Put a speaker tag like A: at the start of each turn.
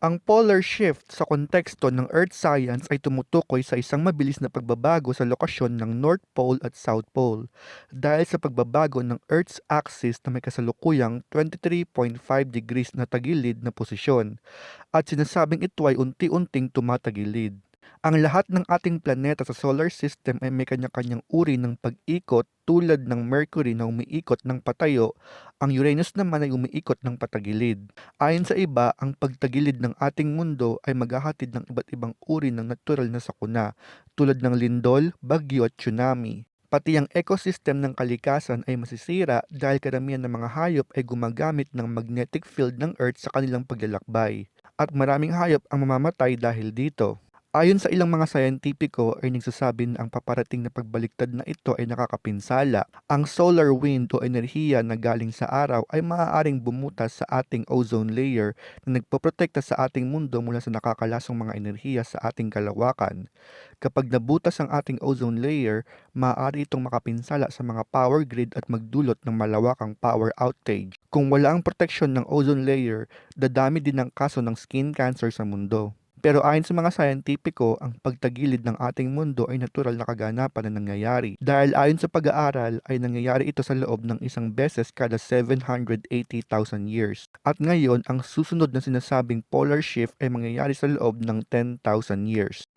A: Ang polar shift sa konteksto ng Earth science ay tumutukoy sa isang mabilis na pagbabago sa lokasyon ng North Pole at South Pole dahil sa pagbabago ng Earth's axis na may kasalukuyang 23.5 degrees na tagilid na posisyon at sinasabing ito ay unti-unting tumatagilid. Ang lahat ng ating planeta sa solar system ay may kanya-kanyang uri ng pag-ikot tulad ng Mercury na umiikot ng patayo, ang Uranus naman ay umiikot ng patagilid. Ayon sa iba, ang pagtagilid ng ating mundo ay maghahatid ng iba't ibang uri ng natural na sakuna tulad ng lindol, bagyo at tsunami. Pati ang ecosystem ng kalikasan ay masisira dahil karamihan ng mga hayop ay gumagamit ng magnetic field ng Earth sa kanilang paglalakbay. At maraming hayop ang mamamatay dahil dito. Ayon sa ilang mga sayentipiko ay nagsasabi na ang paparating na pagbaliktad na ito ay nakakapinsala. Ang solar wind o enerhiya na galing sa araw ay maaaring bumutas sa ating ozone layer na nagpoprotekta sa ating mundo mula sa nakakalasong mga enerhiya sa ating kalawakan. Kapag nabutas ang ating ozone layer, maaari itong makapinsala sa mga power grid at magdulot ng malawakang power outage. Kung wala ang proteksyon ng ozone layer, dadami din ang kaso ng skin cancer sa mundo. Pero ayon sa mga sayentipiko, ang pagtagilid ng ating mundo ay natural na kaganapan na nangyayari. Dahil ayon sa pag-aaral ay nangyayari ito sa loob ng isang beses kada 780,000 years. At ngayon, ang susunod na sinasabing polar shift ay mangyayari sa loob ng 10,000 years.